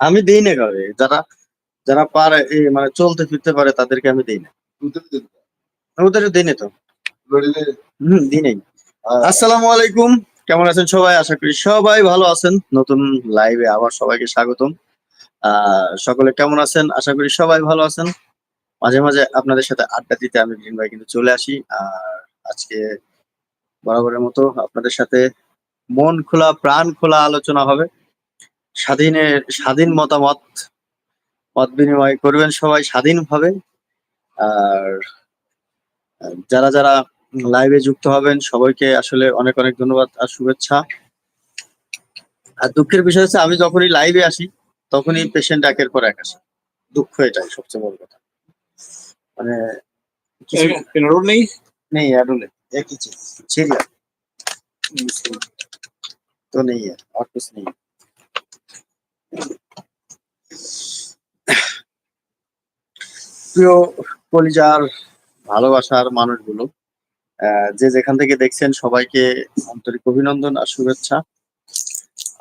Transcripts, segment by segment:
আমি দিই না কাউরে যারা যারা পারে মানে চলতে ফিরতে পারে তাদেরকে আমি দিই না। ওদের দিই না তো। হম দিই নাই। আসসালামু আলাইকুম। কেমন আছেন সবাই? আশা করি সবাই ভালো আছেন। নতুন লাইভে আবার সবাইকে স্বাগতম। সকলে কেমন আছেন? আশা করি সবাই ভালো আছেন। মাঝে মাঝে আপনাদের সাথে আড্ডা দিতে আমি গ্রিন ভাই কিন্তু চলে আসি। আর আজকে বরাবরের মতো আপনাদের সাথে মন খোলা প্রাণ খোলা আলোচনা হবে। স্বাধীনের স্বাধীন মতামত মত বিনিময় করবেন সবাই স্বাধীনভাবে। আর যারা যারা লাইভে যুক্ত হবেন সবাইকে আসলে অনেক অনেক ধন্যবাদ আর শুভেচ্ছা। আর দুঃখের বিষয় হচ্ছে আমি যখনই লাইভে আসি তখনই পেশেন্ট একের পর এক আসে। দুঃখ এটাই সবচেয়ে বড় কথা। মানে নেই? একই তো নেই আর কিছু নেই। প্রিয় কলিজার ভালোবাসার মানুষগুলো যে যেখান থেকে দেখছেন সবাইকে আন্তরিক অভিনন্দন আর শুভেচ্ছা।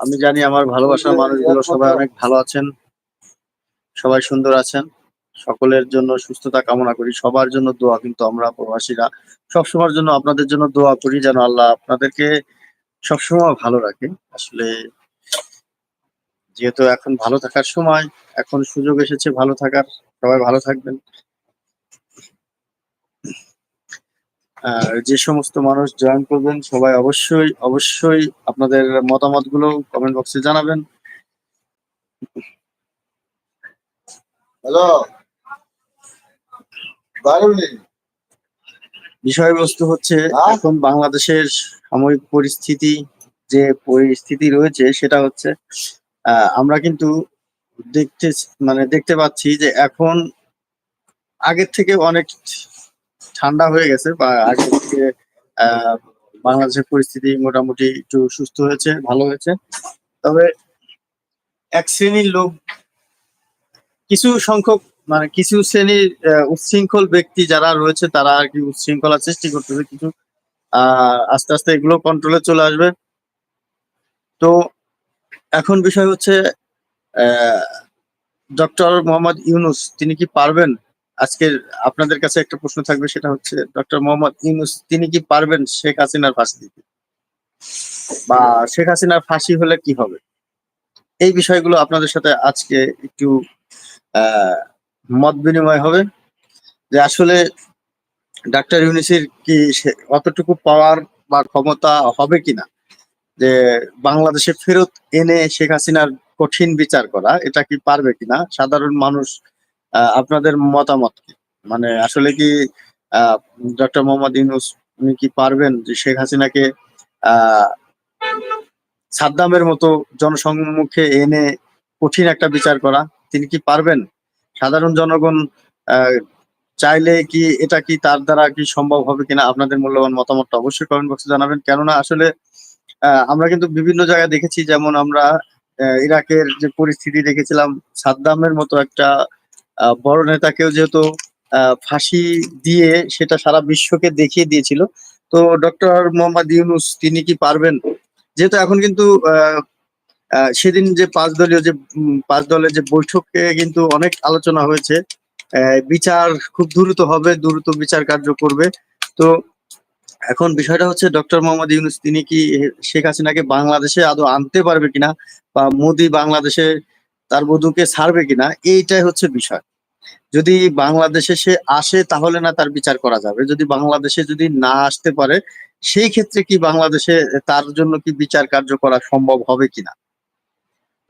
আমি জানি আমার ভালোবাসার মানুষগুলো সবাই অনেক ভালো আছেন, সবাই সুন্দর আছেন। সকলের জন্য সুস্থতা কামনা করি, সবার জন্য দোয়া কিন্তু আমরা প্রবাসীরা সবসময়ের জন্য আপনাদের জন্য দোয়া করি যেন আল্লাহ আপনাদেরকে সবসময় ভালো রাখে। আসলে যেহেতু এখন ভালো থাকার সময় এখন সুযোগ এসেছে ভালো থাকার। সবাই ভালো থাকবেন। আর যে সমস্ত মানুষ জয়েন করবেন সবাই অবশ্যই অবশ্যই আপনাদের মতামতগুলো কমেন্ট বক্সে জানাবেন। হ্যালো বিষয়বস্তু হচ্ছে হ্যাঁ? এখন বাংলাদেশের সাময়িক পরিস্থিতি যে পরিস্থিতি রয়েছে সেটা হচ্ছে আমরা কিন্তু দেখতে মানে দেখতে পাচ্ছি যে এখন আগের থেকে অনেক ঠান্ডা হয়ে গেছে বা আগের থেকে বাংলাদেশের পরিস্থিতি মোটামুটি একটু সুস্থ হয়েছে, ভালো হয়েছে। তবে এক শ্রেণির লোক, কিছু সংখ্যক মানে কিছু শ্রেণির উচ্ছৃঙ্খল ব্যক্তি যারা রয়েছে, তারা আর কি উচ্ছৃঙ্খলা সৃষ্টি করতেছে কিছু। আহ, আস্তে আস্তে এগুলো কন্ট্রোলে চলে আসবে। তো এখন বিষয় হচ্ছে ডক্টর মোহাম্মদ ইউনুস, তিনি কি পারবেন? আজকের আপনাদের কাছে একটা প্রশ্ন থাকবে, সেটা হচ্ছে, ডক্টর মোহাম্মদ ইউনুস, তিনি কি পারবেন শেখ হাসিনার ফাঁসি দিতে? বা শেখ হাসিনার ফাঁসি হলে কি হবে? এই বিষয়গুলো আপনাদের সাথে আজকে একটু মত বিনিময় হবে। যে আসলে ডাক্তার ইউনিসের কি অতটুকু পাওয়ার বা ক্ষমতা হবে কিনা? যে বাংলাদেশে ফেরত এনে শেখ হাসিনার কঠিন বিচার করা, এটা কি পারবে কিনা? সাধারণ মানুষ আপনাদের মতামত কি? মানে আসলে কি ডক্টর মোহাম্মদ ইউনুস উনি কি পারবেন যে শেখ হাসিনাকে সাদ্দামের মতো জনসম্মুখে এনে কঠিন একটা বিচার করা, তিনি কি পারবেন? সাধারণ জনগণ চাইলে কি এটা কি তার দ্বারা কি সম্ভব হবে কিনা? আপনাদের মূল্যবান মতামতটা অবশ্যই কমেন্ট বক্সে জানাবেন। কেননা আসলে আমরা কিন্তু বিভিন্ন জায়গায় দেখেছি, যেমন আমরা ইরাকের যে পরিস্থিতি দেখেছিলাম, সাদ্দামের মতো একটা বড় নেতাকেও যেহেতু ফাঁসি দিয়ে সেটা সারা বিশ্বকে দেখিয়ে দিয়েছিল। তো ডক্টর মোহাম্মদ ইউনুস, তিনি কি পারবেন? যেহেতু এখন কিন্তু সেদিন যে পাঁচ দলীয় যে পাঁচ দলের যে বৈঠকে কিন্তু অনেক আলোচনা হয়েছে। বিচার খুব দ্রুত হবে, দ্রুত বিচার কার্য করবে। তো এখন বিষয়টা হচ্ছে ডক্টর মোহাম্মদ ইউনুস, তিনি কি শেখ হাসিনাকে বাংলাদেশে আদৌ আনতে পারবে কিনা বা মোদি বাংলাদেশে তার বধূকে ছাড়বে কিনা, এইটাই হচ্ছে বিষয়। যদি বাংলাদেশে সে আসে, তাহলে না তার বিচার করা যাবে। যদি বাংলাদেশে যদি না আসতে পারে, সেই ক্ষেত্রে কি বাংলাদেশে তার জন্য কি বিচার কার্য করা সম্ভব হবে কিনা?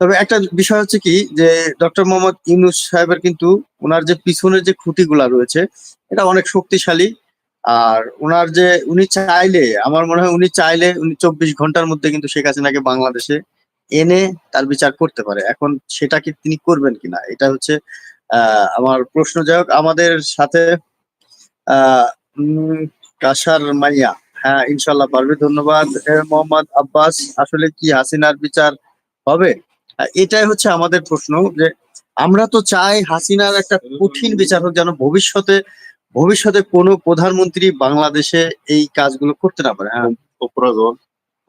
তবে একটা বিষয় হচ্ছে কি যে, ডক্টর মোহাম্মদ ইউনুস সাহেবের কিন্তু ওনার যে পিছনের যে খুঁটিগুলা রয়েছে, এটা অনেক শক্তিশালী। আর ওনার যে, উনি চাইলে, আমার মনে হয় উনি চাইলে উনি চব্বিশ ঘণ্টার মধ্যে কিন্তু শেখ হাসিনাকে বাংলাদেশে এনে তার বিচার করতে পারে। এখন সেটা কি তিনি করবেন কিনা? এটা হচ্ছে আমার প্রশ্ন। যাই হোক, আমাদের সাথে কাসার মাইয়া। হ্যাঁ ইনশাল্লাহ পারবে ধন্যবাদ মোহাম্মদ আব্বাস। আসলে কি হাসিনার বিচার হবে? এটাই হচ্ছে আমাদের প্রশ্ন যে, আমরা তো চাই হাসিনার একটা কঠিন বিচার হোক, যেন ভবিষ্যতে ভবিষ্যতে কোনো প্রধানমন্ত্রী বাংলাদেশে এই কাজগুলো করতে না পারে হ্যাঁ অপরাধ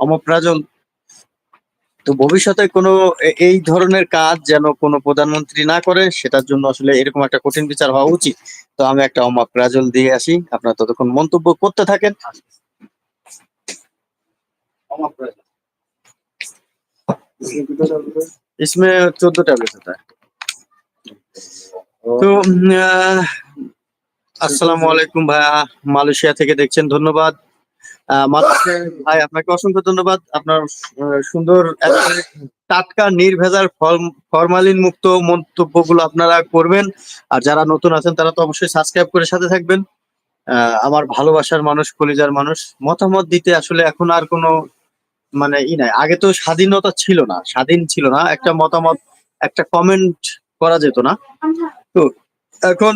অমপ্রাজল তো ভবিষ্যতে কোনো এ- এই ধরনের কাজ যেন কোনো প্রধানমন্ত্রী না করে সেটার জন্য আসলে এরকম একটা কঠিন বিচার হওয়া উচিত তো আমি একটা অমাপ রাজল দিয়ে আসি আপনারা ততক্ষণ মন্তব্য করতে থাকেন इसमें चौदह टैबलेट होता है তো উম, আহ, আসসালামু আলাইকুম ভাইয়া। মালয়েশিয়া থেকে দেখছেন ধন্যবাদ। ভাই আপনাকে অসংখ্য ধন্যবাদ। আপনার সুন্দর টাটকা নির্ভেজাল ফরমালিন মুক্ত মন্তব্যগুলো আপনারা করবেন। আর যারা নতুন আছেন তারা তো অবশ্যই সাবস্ক্রাইব করে সাথে থাকবেন। আহ, আমার ভালোবাসার মানুষ কলিজার মানুষ। মতামত দিতে আসলে এখন আর কোনো মানে ই নাই। আগে তো স্বাধীনতা ছিল না স্বাধীন ছিল না। একটা মতামত একটা কমেন্ট করা যেত না। তো এখন।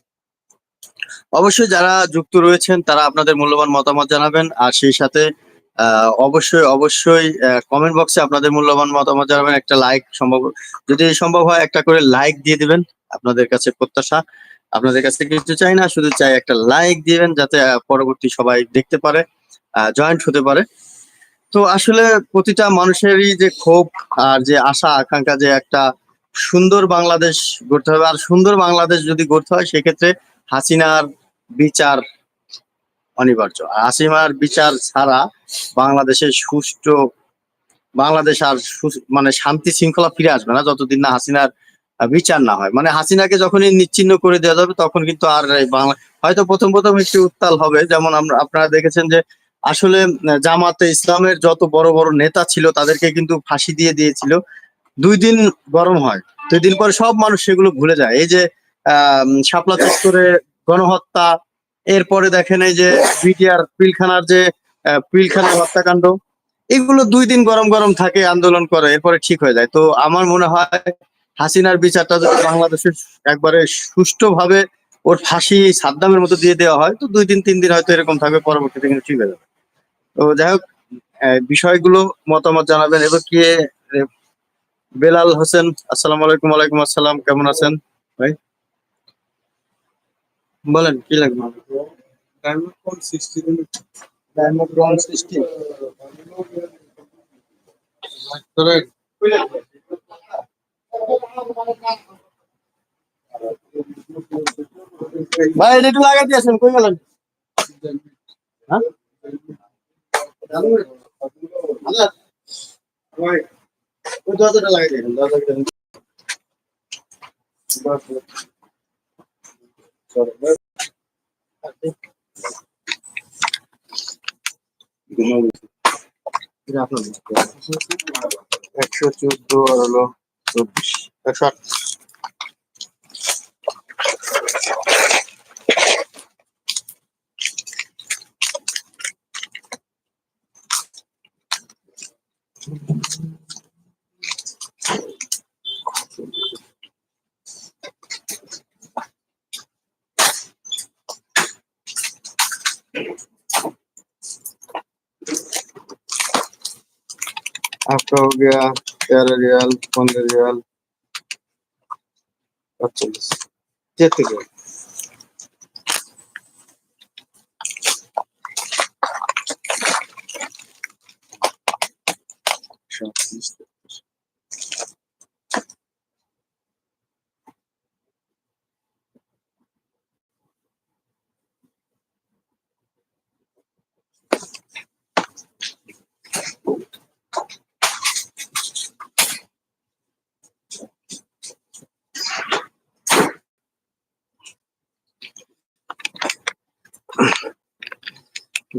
অবশ্যই যারা যুক্ত রয়েছেন, তারা আপনাদের মূল্যবান মতামত জানাবেন। আর সেই সাথে অবশ্যই অবশ্যই কমেন্ট বক্সে আপনাদের মূল্যবান মতামত জানাবেন। একটা লাইক সম্ভব, যদি সম্ভব হয় একটা করে লাইক দিয়ে দিবেন আপনাদের কাছে প্রত্যাশা। আপনাদের কাছে কিছু চাই না, শুধু চাই একটা লাইক দিবেন যাতে পরবর্তী সবাই দেখতে পারে জয়েন্ট হতে পারে। তো আসলে প্রতিটা মানুষেরই যে ক্ষোভ আর যে আশা, আকাঙ্ক্ষা যে একটা সুন্দর বাংলাদেশ গড়তে হবে। আর সুন্দর বাংলাদেশ যদি গড়তে হয়, সেক্ষেত্রে হাসিনার বিচার অনিবার্য। আর হাসিনার বিচার ছাড়া বাংলাদেশের সুষ্ঠু, বাংলাদেশ আর মানে শান্তি শৃঙ্খলা ফিরে আসবে না যতদিন না হাসিনার বিচার না হয়। মানে হাসিনাকে যখনই নিচ্ছিন্ন করে দেওয়া যাবে তখন কিন্তু আর বাংলা, হয়তো প্রথম প্রথম একটু উত্তাল হবে। যেমন আমরা, আপনারা দেখেছেন যে আসলে জামাতে ইসলামের যত বড় বড় নেতা ছিল তাদেরকে কিন্তু ফাঁসি দিয়ে দিয়েছিল। দুই দিন গরম হয়। দুই দিন পরে সব মানুষ সেগুলো ভুলে যায়। এই যে, আহ শাপলা চত্বরে গণহত্যা, এরপরে দেখেন এই যে বিটিআর পিলখানার যে পিলখানার হত্যাকাণ্ড, এগুলো দুই দিন গরম গরম থাকে, আন্দোলন করে, এরপরে ঠিক হয়ে যায়। তো আমার মনে হয় হাসিনার বিচারটা যদি বাংলাদেশের একবারে সুষ্ঠুভাবে ওর ফাঁসি, সাদ্দামের মতো দিয়ে দেওয়া হয়, তো দুই দিন, তিন দিন হয়তো এরকম থাকবে পরবর্তীতে কিন্তু ঠিক হয়ে যাবে। তো যাই হোক বিষয়গুলো মতামত জানাবেন। এবার কি বেলাল হোসেন, আসসালামু আলাইকুম, ওয়ালাইকুম আসসালাম, কেমন আছেন? ভাই? बलन की लग मान डायमंड कौन में डायमंड ब्रॉन्ज करेक्ट भाई एडिट लगा दिया सुन कोई गलत हाँ चलो भाई वो दादा लगा दे दादा के এটা আপনার একশো চোদ্দ আর হলো চব্বিশ একশো আট आपका हो गया तेरह रियाल पंद्रह रियाल? पच्चीस तेरह रियाल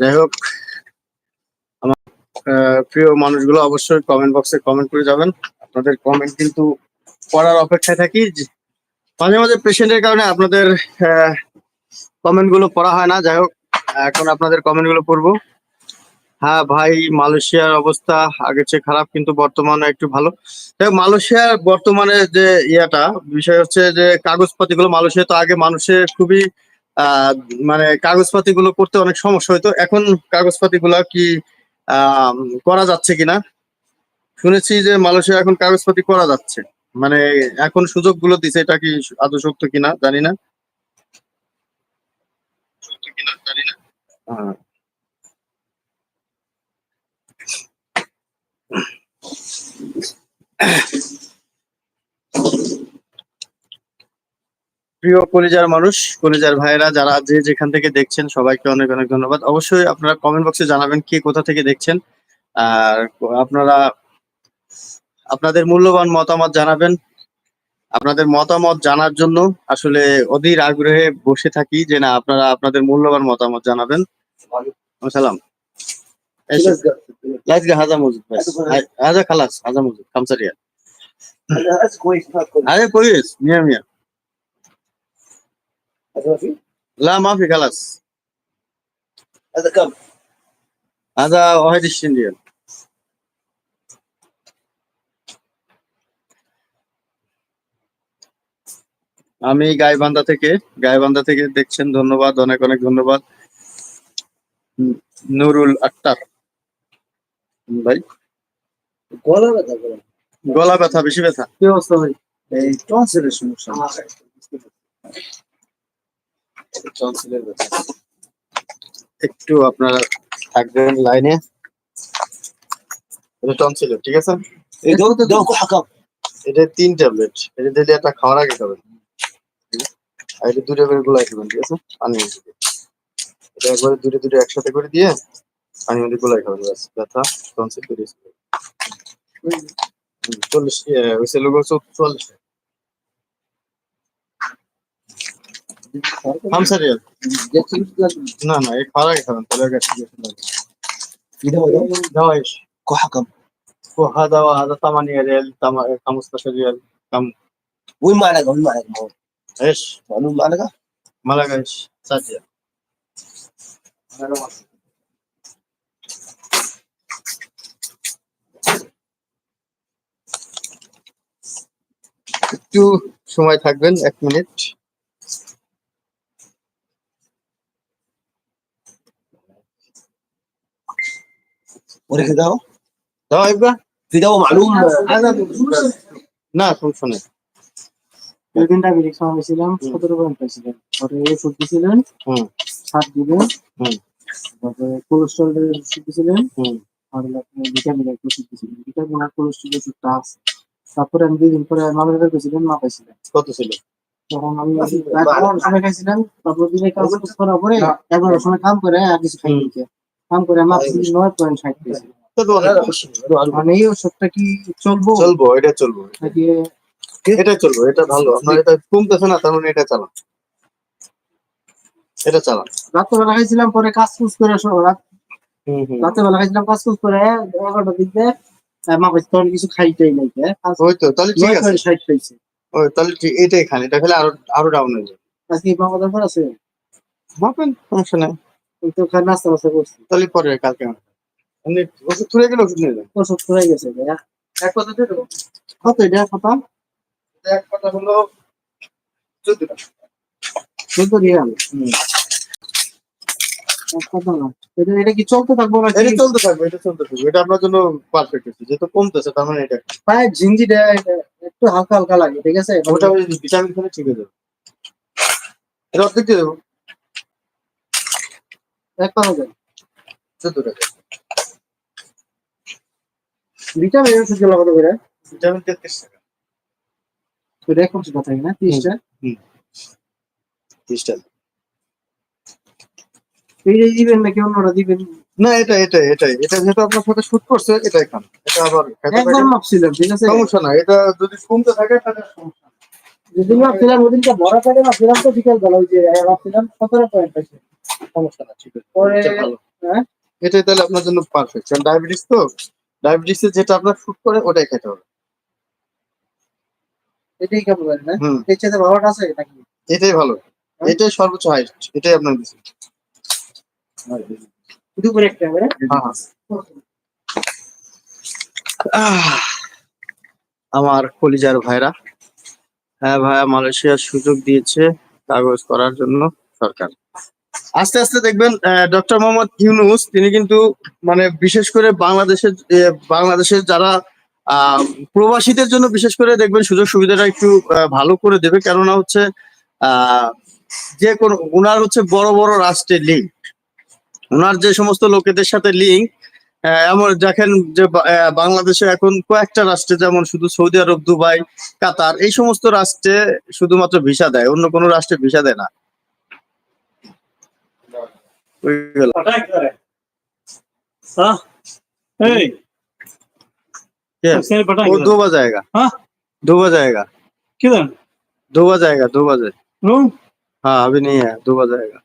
যাই হোক, আমার প্রিয় মানুষগুলো অবশ্যই কমেন্ট বক্সে কমেন্ট করে যাবেন। আপনাদের কমেন্ট কিন্তু পড়ার অপেক্ষায় থাকি। মাঝে মাঝে পেশেন্টের কারণে আপনাদের কমেন্টগুলো পড়া হয় না। যাই হোক, এখন আপনাদের কমেন্টগুলো পড়ব। হ্যাঁ ভাই, মালয়েশিয়ার অবস্থা আগের চেয়ে খারাপ, কিন্তু বর্তমানে একটু ভালো। মালয়েশিয়ার বর্তমানে যে ইয়াটা, বিষয় হচ্ছে যে কাগজপাতি গুলো মালয়েশিয়া তো আগে মানুষের খুবই মানে কাগজপাতি গুলো করতে অনেক সমস্যা হইতো। এখন কাগজপাতি গুলা কি আহ করা যাচ্ছে কিনা? শুনেছি যে মালয়েশিয়া এখন কাগজপাতি করা যাচ্ছে। মানে এখন সুযোগগুলো দিছে এটা কি আদৌ সত্য কিনা? জানি না। জানি না। হ্যাঁ প্রিয় কলিজার মানুষ কলিজার ভাইরা যারা যে যেখান থেকে দেখছেন সবাইকে অনেক অনেক ধন্যবাদ। অবশ্যই আপনারা কমেন্ট বক্সে জানাবেন কে কোথা থেকে দেখছেন। আর আপনারা আপনাদের মূল্যবান মতামত জানাবেন। আপনাদের মতামত জানার জন্য আসলে অধীর আগ্রহে বসে থাকি যে না আপনারা আপনাদের মূল্যবান মতামত জানাবেন। সালাম হাজা মজুদ হাজা খালাস হাজা মজুদ আরে কইস মিয়া মিয়া। هذا ما في لا ما في خلاص هذا كم؟ هذا 21 ريال আমি গাইবান্ধা থেকে গাইবান্ধা থেকে দেখছেন ধন্যবাদ অনেক অনেক ধন্যবাদ হুম, নুরুল আক্তার হুম, ভাই গলা ব্যথা গলা গলা ব্যথা বেশি ব্যথা কি অবস্থা ভাই এই টনসিলের সমস্যা টনসিলের ব্যথা একটু আপনারা থাকবেন লাইনে। এটা টনসিলের ঠিক আছে? এই দাও তো দাও হাকাম এটা তিন ট্যাবলেট। এটা দিলে একটা খাওয়ার আগে খাবেন। আর এটা দুটো করে খাবেন ঠিক আছে? পানি এটা একবারে দুটো দুটো একসাথে করে দিয়ে পানি মধ্যে গুলাই খাবেন ব্যাস। ব্যথা টনসিল করে। চল্লিশ লোক চল্লিশ। হাম সারিয়াল না না এক ফারাক খান তাহলে গেছে গেছে না। ইদা ওদা তামা কামুসতা সারিয়াল কাম। উই উই মালাগা এস মানু মালাগা মালাগা এস সারিয়াল একটু সময় থাকবেন এক মিনিট। وريك داو দাও একবার في دواء معلوم না সমস্যা নেই দুদিন ডায়াবেটিক্স খাওয়াইছিলাম সতেরো পয়েন্ট পাইছিলেন পরে ওষুধ দিয়েছিলেন হুম। সাত দিবেন হুম। তারপরে কোলেস্ট্রলের ওষুধ দিয়েছিলেন হুম। আর হলো আপনার ভিটামিনের ওষুধ দিয়েছিলেন ভিটামিন আর কোলেস্ট্রল ওষুধটা আছে তারপরে আমি দুই দিন পরে মামের বের করেছিলেন মা পাইছিলেন কত ছিল তখন আমি এগারোটার সময় খাইছিলাম তারপর দিনে কাজ টাজ করার পরে এগারোটার সময় কাম করে আর কিছু খাই নিতে কাম করে মা নয় পয়েন্ট ষাট পেয়েছি। মানে এই ওষুধটা কি চলবো? চলবো এটা চলবো। এটা চলবো এটা ভালো। আপনার এটা কমতেছে না তার মানে এটা চালান। এটা চালান। রাত্রেবেলা খাইছিলাম পরে কাজ কুজ করে রাত রাত্রেবেলা খাইছিলাম কাজ কুজ করে এগারোটার দিকে তখন কিছু খাইতেই নাই ওই তো তাহলে ঠিক নয় আছে। ষাট পেয়েছে। ওই তাহলে এটাই খান এটা খেলে আরও আরও ডাউন হয়ে যাবে। আজকে কি বাবা দরকার আছে? মাপেন সমস্যা নাই। ওই তো নাস্তা বাস্তা করছি। তাহলে পরে কালকে। ওষুধ গেলে ওষুধ নিয়ে যান ওষুধ ফুরাই গেছে ভাইয়া। এক কথা দিয়ে দেবো? কত এটা? কত এক কথা হলো চোদ্দ টাকা চোদ্দ রিয়াল হুম। কথা এটা কি চলতে থাকব না এটা চলতে থাকবে এটা চলতে থাকবে। এটা আপনার জন্য পারফেক্ট হচ্ছে যেহেতু কমতেছে তার মানে এটা পায়ে ঝিঞ্জিটা এটা একটু হালকা হালকা লাগে ঠিক আছে? ভিটামিন খেলে ঠিক হয়ে যাবে। এটা অর্ধেক দিয়ে দেবো। এক কথা দেন। চোদ্দ টাকা ভিটামিন ওষুধগুলো কত করে? ভিটামিন তেত্রিশ টাকা। তো দেখুন কথা না? তিরিশটা? দিবেন নাকি অন্যরা দিবেন? না এটা এটাই এটাই। এটা যেহেতু আপনার সাথে শুট করছে এটা আবার খেতে একবার মাপছিলাম ঠিক আছে? সমস্যা না এটা যদি কমতে থাকে তাহলে সমস্যা। যেদিন ওদিনকে ভরা থাকে মাপছিলাম তো বিকেল বেলা ওই যে মাপছিলাম সতেরো পয়েন্ট পাইছে সমস্যা না ঠিক আছে। হ্যাঁ? এটাই তাহলে আপনার জন্য পারফেক্ট কারণ ডায়াবেটিস তো ডায়াবেটিসে যেটা আপনার শুট করে ওটাই খেতে হবে। এটাই কেমন করে না? এর চাইতে ভালোটা আছে নাকি? এটাই ভালো। হ্যাঁ? এটাই সর্বোচ্চ হাইস্ট এটাই আপনার দিচ্ছে দুপুরে একটা করে আহ, আমার কলিজার ভাইরা। হ্যাঁ ভাইয়া, মালয়েশিয়ার সুযোগ দিয়েছে কাগজ করার জন্য সরকার। আস্তে আস্তে দেখবেন ডক্টর মোহাম্মদ ইউনুস, তিনি কিন্তু মানে বিশেষ করে বাংলাদেশের বাংলাদেশের যারা প্রবাসীদের জন্য বিশেষ করে দেখবেন সুযোগ সুবিধাটা একটু ভালো করে দেবে। কেননা হচ্ছে যে কোনো ওনার হচ্ছে বড় বড় রাষ্ট্রের লিঙ্ক ওনার যে সমস্ত লোকেদের সাথে লিঙ্ক এমন দেখেন যে বা- আহ, বাংলাদেশে এখন কয়েকটা রাষ্ট্রে যেমন শুধু সৌদি আরব দুবাই কাতার এই সমস্ত রাষ্ট্রে শুধুমাত্র ভিসা দেয় অন্য কোনো রাষ্ট্রে ভিসা দেয় না হয়ে গেল। हाँ ए क्या? उसने पटा वो दो बज आएगा हाँ? दो बज आएगा किधर दो बज आएगा दो बजे रूम हाँ अभी नहीं है दो बज आएगा